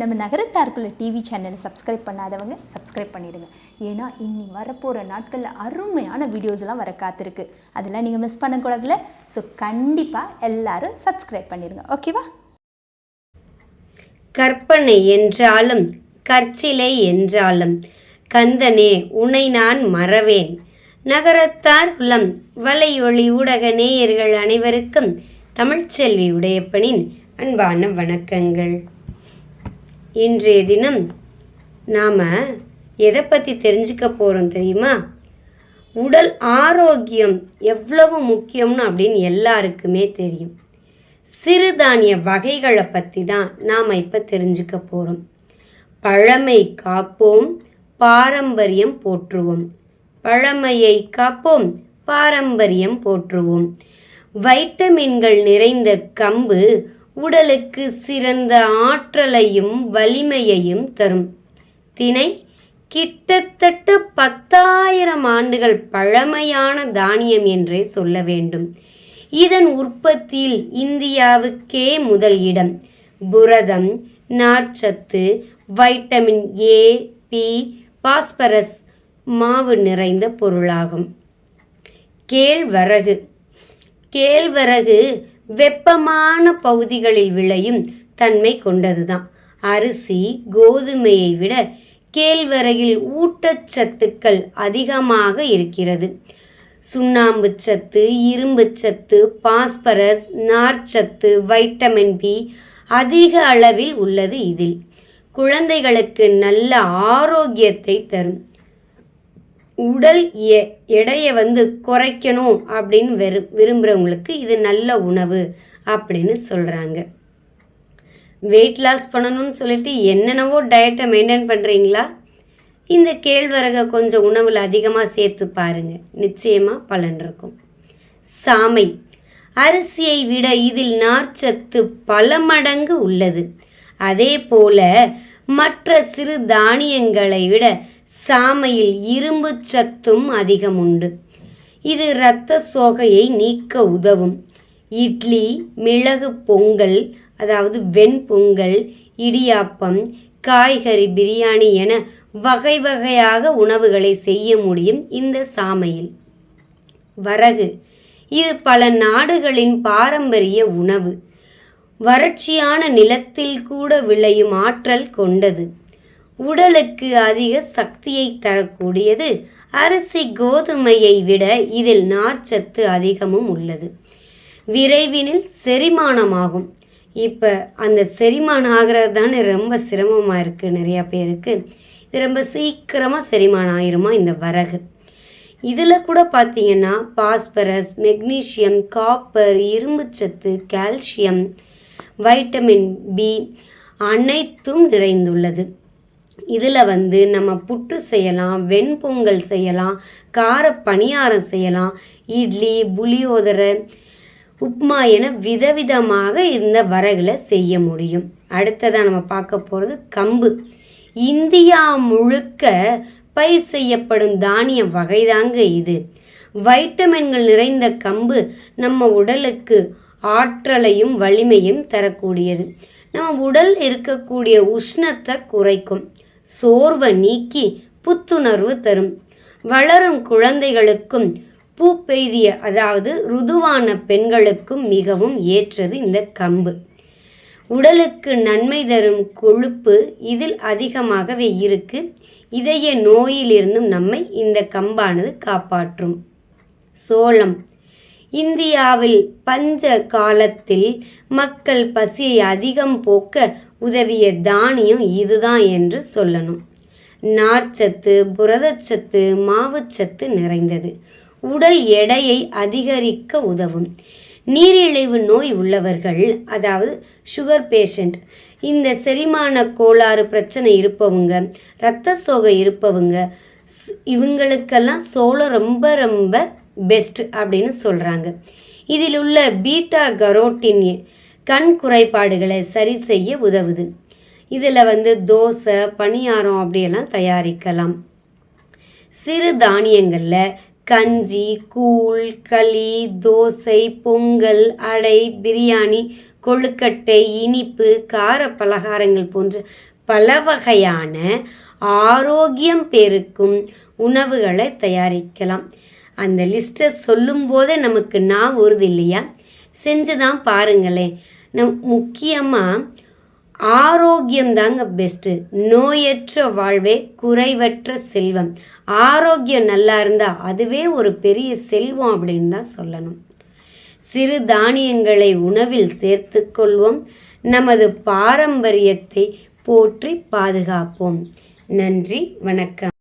நம்ம நகரத்தாருக்குள்ள டிவி சேனலை சப்ஸ்கிரைப் பண்ணாதவங்க சப்ஸ்கிரைப் பண்ணிடுங்க. ஏன்னா இன்னி வரப்போகிற நாட்களில் அருமையான வீடியோஸ்லாம் வர காத்திருக்கு. அதெல்லாம் நீங்கள் மிஸ் பண்ணக்கூடாதுல ஸோ கண்டிப்பாக எல்லாரும் சப்ஸ்கிரைப் பண்ணிடுங்க. ஓகேவா கற்பனை என்றாலும் கற்சிலை என்றாலும் கந்தனே உனை நான் மறவேன். நகரத்தார் குலம் வலையொளி ஊடக நேயர்கள் அனைவருக்கும் தமிழ்ச்செல்வி உடையப்பனின் அன்பான வணக்கங்கள். இன்றைய தினம் நாம் எதை பற்றி தெரிஞ்சுக்க போகிறோம் தெரியுமா? உடல் ஆரோக்கியம் எவ்வளவு முக்கியம்னு அப்படின்னு எல்லாருக்குமே தெரியும். சிறுதானிய வகைகளை பற்றி தான் நாம் இப்போ தெரிஞ்சுக்க போகிறோம் பழமை காப்போம் பாரம்பரியம் போற்றுவோம். பழமையை காப்போம் பாரம்பரியம் போற்றுவோம். வைட்டமின்கள் நிறைந்த கம்பு உடலுக்கு சிறந்த ஆற்றலையும் வலிமையையும் தரும். தினை கிட்டத்தட்ட பத்தாயிரம் ஆண்டுகள் பழமையான தானியம் என்றே சொல்ல வேண்டும். இதன் உற்பத்தியில் இந்தியாவுக்கே முதல் இடம். புரதம் நார்ச்சத்து வைட்டமின் ஏ பி பாஸ்பரஸ் மாவு நிறைந்த பொருளாகும். கேழ்வரகு. கேழ்வரகு வெப்பமான பகுதிகளில் விளையும் தன்மை கொண்டதுதான். அரிசி கோதுமையை விட கேழ்வரகில் ஊட்டச்சத்துக்கள் அதிகமாக இருக்கிறது. சுண்ணாம்பு சத்து இரும்பு சத்து பாஸ்பரஸ் நார்ச்சத்து வைட்டமின் பி அதிக அளவில் உள்ளது இதில். குழந்தைகளுக்கு நல்ல ஆரோக்கியத்தை தரும். உடல் எ- எடையை வந்து குறைக்கணும் அப்படின்னு வெறு விரும்புகிறவங்களுக்கு இது நல்ல உணவு அப்படின்னு சொல்கிறாங்க வெயிட் லாஸ் பண்ணணும்னு சொல்லிட்டு என்னென்னவோ டயட்டை மெயின்டைன் பண்ணுறீங்களா இந்த கேழ்வரகை கொஞ்சம் உணவில் அதிகமாக சேர்த்து பாருங்கள் நிச்சயமாக பலன் இருக்கும். சாமை. அரிசியை விட இதில் நார்ச்சத்து பல மடங்கு உள்ளது. அதே போல மற்ற சிறு தானியங்களை விட சாமையில் இரும்பு சத்தும் அதிகம் உண்டு இது இரத்த சோகையை நீக்க உதவும். இட்லி மிளகு பொங்கல் அதாவது வெண்பொங்கல் இடியாப்பம் காய்கறி பிரியாணி என வகை வகையாக உணவுகளை செய்ய முடியும் இந்த சாமையில். வரகு. இது பல நாடுகளின் பாரம்பரிய உணவு. வறட்சியான நிலத்தில் கூட விளையும் ஆற்றல் கொண்டது. உடலுக்கு அதிக சக்தியை தரக்கூடியது. அரிசி கோதுமையை விட இதில் நார்ச்சத்து அதிகமும் உள்ளது. விரைவினில் செரிமானமாகும். இப்போ அந்த செரிமானம் ஆகிறது தானே ரொம்ப சிரமமாக இருக்குது நிறையா பேருக்கு. இது ரொம்ப சீக்கிரமாக செரிமானம் ஆயிருமா இந்த வரகு? இதில் கூட பார்த்தீங்கன்னா பாஸ்பரஸ் மெக்னீசியம் காப்பர் இரும்புச்சத்து கால்சியம் வைட்டமின் பி அனைத்தும் நிறைந்துள்ளது. இதில் வந்து நம்ம புட்டு செய்யலாம் வெண்பொங்கல் செய்யலாம் கார பணியாரம் செய்யலாம் இட்லி புளியோதரை உப்மா என விதவிதமாக இந்த வரகளை செய்ய முடியும். அடுத்ததாக நம்ம பார்க்க போகிறது கம்பு. இந்தியா முழுக்க பயிர் செய்யப்படும் தானிய வகைதாங்க இது. வைட்டமின்கள் நிறைந்த கம்பு நம்ம உடலுக்கு ஆற்றலையும் வலிமையும் தரக்கூடியது. நம்ம உடல் இருக்கக்கூடிய உஷ்ணத்தை குறைக்கும். சோர்வை நீக்கி புத்துணர்வு தரும். வளரும் குழந்தைகளுக்கும் பூ பெய்திய அதாவது ருதுவான பெண்களுக்கும் மிகவும் ஏற்றது இந்த கம்பு. உடலுக்கு நன்மை தரும் கொழுப்பு இதில் அதிகமாகவே இருக்கு. இதய நோயிலிருந்தும் நம்மை இந்த கம்பானது காப்பாற்றும். சோளம். இந்தியாவில் பஞ்ச காலத்தில் மக்கள் பசியை அதிகம் போக்க உதவிய தானியம் இதுதான் என்று சொல்லணும். நார்ச்சத்து புரதச்சத்து மாவுச்சத்து நிறைந்தது. உடல் எடையை அதிகரிக்க உதவும். நீரிழிவு நோய் உள்ளவர்கள் அதாவது சுகர் பேஷண்ட் இந்த செரிமான கோளாறு பிரச்சனை இருப்பவங்க இரத்த சோகை இருப்பவங்க ஸ்- இவங்களுக்கெல்லாம் சோளம் ரொம்ப ரொம்ப பெஸ்ட் அப்படின்னு சொல்கிறாங்க இதில் உள்ள பீட்டா கரோட்டின் கண் குறைபாடுகளை சரி செய்ய உதவுது. இதில் வந்து தோசை பணியாரம் அப்படியெல்லாம் தயாரிக்கலாம். சிறு தானியங்களில் கஞ்சி கூழ் களி தோசை பொங்கல் அடை பிரியாணி கொழுக்கட்டை இனிப்பு கார பலகாரங்கள் போன்ற பல வகையான ஆரோக்கியம் பெருக்கும் உணவுகளை தயாரிக்கலாம். அந்த லிஸ்ட்டை சொல்லும்போதே நமக்கு நான் வருது இல்லையா? செஞ்சு தான் பாருங்களேன். நம் முக்கியமாக ஆரோக்கியம் தாங்க பெஸ்ட்டு நோயற்ற வாழ்வே குறைவற்ற செல்வம். ஆரோக்கியம் நல்லா இருந்தால் அதுவே ஒரு பெரிய செல்வம் அப்படின்னு தான் சொல்லணும். சிறு தானியங்களை உணவில் சேர்த்துக்கொள்வோம் நமது பாரம்பரியத்தை போற்றி பாதுகாப்போம். நன்றி வணக்கம்.